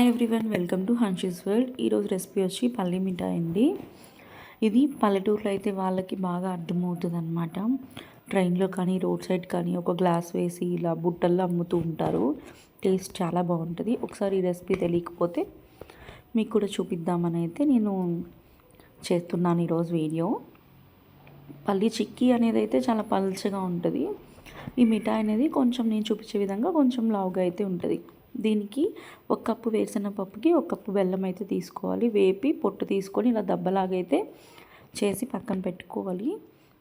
Hi everyone welcome to Hanshi's world ఈరోజు recipe వచ్చి పల్లి మిఠాయి అండి. ఇది పల్లెటూరులో అయితే వాళ్ళకి బాగా అర్థమవుతుంది అనమాట ట్రైన్లో కానీ రోడ్ సైడ్ కానీ ఒక గ్లాస్ వేసి ఇలా బుట్టల్లో అమ్ముతూ ఉంటారు. టేస్ట్ చాలా బాగుంటుంది. ఒకసారి ఈ రెసిపీ తెలియకపోతే మీకు కూడా చూపిద్దామని అయితే నేను చేస్తున్నాను ఈరోజు వీడియో పల్లి చిక్కీ అనేది అయితే చాలా పల్చగా ఉంటుంది. ఈ మిఠాయి అనేది కొంచెం నేను చూపించే విధంగా కొంచెం లావుగా అయితే ఉంటుంది. దీనికి ఒక కప్పు వేసిన పప్పుకి ఒక కప్పు బెల్లం అయితే తీసుకోవాలి. వేపి పొట్టు తీసుకొని ఇలా దెబ్బలాగైతే చేసి పక్కన పెట్టుకోవాలి.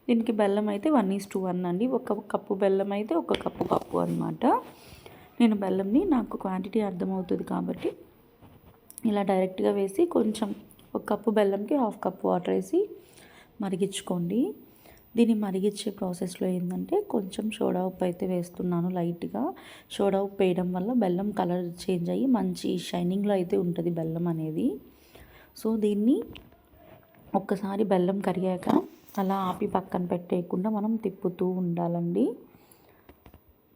దీనికి బెల్లం అయితే వన్ ఈస్ టూ వన్ అండి. ఒక కప్పు బెల్లం అయితే ఒక కప్పు పప్పు అనమాట నేను బెల్లంని నాకు క్వాంటిటీ అర్థమవుతుంది కాబట్టి ఇలా డైరెక్ట్గా వేసి కొంచెం ఒక కప్పు బెల్లంకి హాఫ్ కప్ వాటర్ వేసి మరిగించుకోండి. దీన్ని మరిగించే ప్రాసెస్లో ఏంటంటే కొంచెం సోడా ఉప్పు అయితే వేస్తున్నాను లైట్గా. సోడా ఉప్పు వేయడం వల్ల బెల్లం కలర్ చేంజ్ అయ్యి మంచి షైనింగ్లో అయితే ఉంటుంది బెల్లం అనేది. సో దీన్ని ఒక్కసారి బెల్లం కరిగాక అలా ఆపి పక్కన పెట్టేయకుండా మనం తిప్పుతూ ఉండాలండి.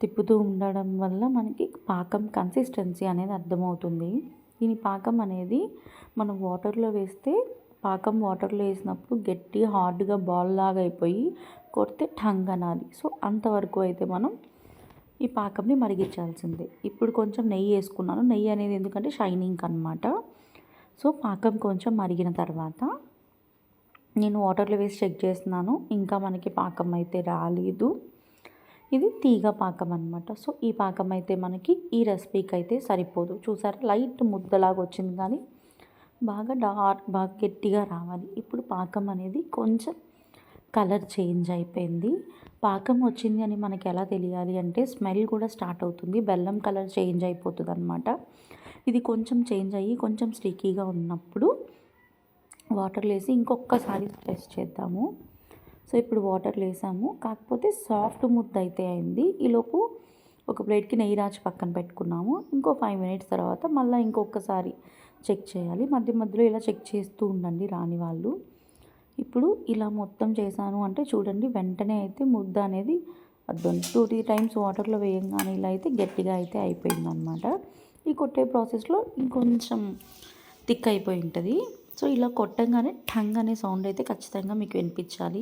తిప్పుతూ ఉండడం వల్ల మనకి పాకం కన్సిస్టెన్సీ అనేది అర్థమవుతుంది. దీని పాకం అనేది మనం వాటర్లో వేస్తే పాకం వాటర్లో వేసినప్పుడు గట్టి హార్డ్గా బాల్ లాగా అయిపోయి కొడితే టంగ్ అనాలి. సో అంతవరకు అయితే మనం ఈ పాకంని మరిగించాల్సిందే. ఇప్పుడు కొంచెం నెయ్యి వేసుకున్నాను. నెయ్యి అనేది ఎందుకంటే షైనింగ్ అనమాట సో పాకం కొంచెం మరిగిన తర్వాత నేను వాటర్లో వేసి చెక్ చేస్తున్నాను. ఇంకా మనకి పాకం అయితే రాలేదు. ఇది తీగ పాకం అనమాట సో ఈ పాకం అయితే మనకి ఈ రెసిపీకి అయితే సరిపోదు. చూసారా? లైట్ ముద్దలాగా వచ్చింది కానీ బాగా డార్క్ బాగా గట్టిగా రావాలి. ఇప్పుడు పాకం అనేది కొంచెం కలర్ చేంజ్ అయిపోయింది. పాకం వచ్చింది అని మనకి ఎలా తెలియాలి అంటే స్మెల్ కూడా స్టార్ట్ అవుతుంది. బెల్లం కలర్ చేంజ్ అయిపోతుంది అనమాట ఇది కొంచెం చేంజ్ అయ్యి కొంచెం స్టిక్కీగా ఉన్నప్పుడు వాటర్ లేసి ఇంకొకసారి ప్రెస్ చేద్దాము. సో ఇప్పుడు వాటర్ వేసాము కాకపోతే సాఫ్ట్ ముద్ద అయితే అయింది. ఈలోపు ఒక ప్లేట్కి నెయ్యి రాచి పక్కన పెట్టుకున్నాము. ఇంకో ఫైవ్ మినిట్స్ తర్వాత మళ్ళీ ఇంకొకసారి చెక్ చేయాలి. మధ్య మధ్యలో ఇలా చెక్ చేస్తూ ఉండండి రాని వాళ్ళు. ఇప్పుడు ఇలా మొత్తం చేశాను అంటే చూడండి వెంటనే అయితే ముద్ద అనేది టూ త్రీ టైమ్స్ వాటర్లో వేయంగానే ఇలా అయితే గట్టిగా అయితే అయిపోయిందనమాట ఈ కొట్టే ప్రాసెస్లో ఇంకొంచెం థిక్ అయిపోయి ఉంటుంది. సో ఇలా కొట్టంగానే ఠంగ్ అనే సౌండ్ అయితే ఖచ్చితంగా మీకు వినిపించాలి.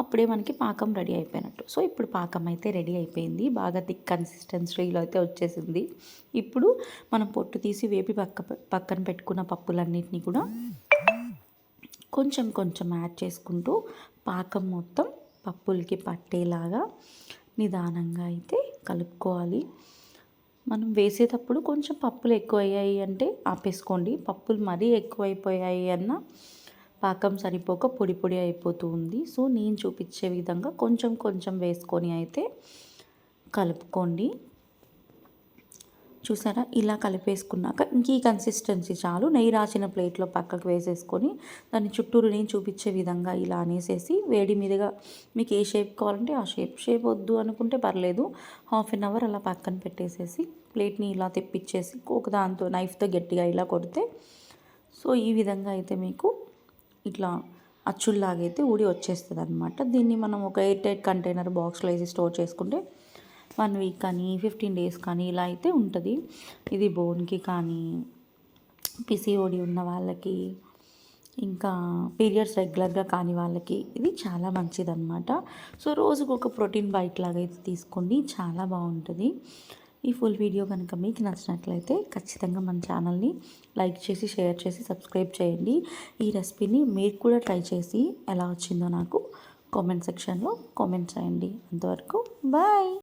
అప్పుడే మనకి పాకం రెడీ అయిపోయినట్టు. సో ఇప్పుడు పాకం అయితే రెడీ అయిపోయింది. బాగా థిక్ కన్సిస్టెన్సీలో అయితే వచ్చేసింది. ఇప్పుడు మనం పొట్టు తీసి వేపి పక్క పక్కన పెట్టుకున్న పప్పులన్నింటినీ కూడా కొంచెం కొంచెం యాడ్ చేసుకుంటూ పాకం మొత్తం పప్పులకి పట్టేలాగా నిదానంగా అయితే కలుపుకోవాలి. మనం వేసేటప్పుడు కొంచెం పప్పులు ఎక్కువ అయ్యాయి అంటే ఆపేసుకోండి. పప్పులు మరీ ఎక్కువైపోయాయి అన్న పాకం సరిపోక పొడి పొడి అయిపోతూ ఉంది. సో నేను చూపించే విధంగా కొంచెం కొంచెం వేసుకొని అయితే కలుపుకోండి. చూసారా? ఇలా కలిపేసుకున్నాక ఇంక ఈ కన్సిస్టెన్సీ చాలు. నెయ్యి రాసిన ప్లేట్లో పక్కకు వేసేసుకొని దాన్ని చుట్టూరు నేను చూపించే విధంగా ఇలా అనేసేసి వేడి మీదుగా మీకు ఏ షేప్ కావాలంటే ఆ షేప్. షేప్ వద్దు అనుకుంటే పర్లేదు. హాఫ్ అన్ అవర్ అలా పక్కన పెట్టేసేసి ప్లేట్ని ఇలా తెప్పించేసి ఒక దాంతో నైఫ్తో గట్టిగా ఇలా కొడితే సో ఈ విధంగా అయితే మీకు ఇట్లా అచ్చుల్లాగైతే ఊడి వచ్చేస్తుంది అనమాట దీన్ని మనం ఒక ఎయిర్ టైట్ కంటైనర్ బాక్స్లో వేసి స్టోర్ చేసుకుంటే వన్ వీక్ కానీ ఫిఫ్టీన్ డేస్ కానీ ఇలా అయితే ఉంటుంది. ఇది బోన్కి కానీ పిసిఓడి ఉన్న వాళ్ళకి ఇంకా పీరియడ్స్ రెగ్యులర్గా కాని వాళ్ళకి ఇది చాలా మంచిదన్నమాట. సో రోజుకు ఒక ప్రోటీన్ బైట్ లాగా అయితే తీసుకోండి. చాలా బాగుంటుంది. ఈ ఫుల్ వీడియో కనుక మీకు నచ్చినట్లయితే ఖచ్చితంగా మన ఛానల్ని లైక్ చేసి షేర్ చేసి సబ్స్క్రైబ్ చేయండి. ఈ రెసిపీని మీరు కూడా ట్రై చేసి ఎలా వచ్చిందో నాకు కామెంట్ సెక్షన్లో కామెంట్ చేయండి. అంతవరకు బాయ్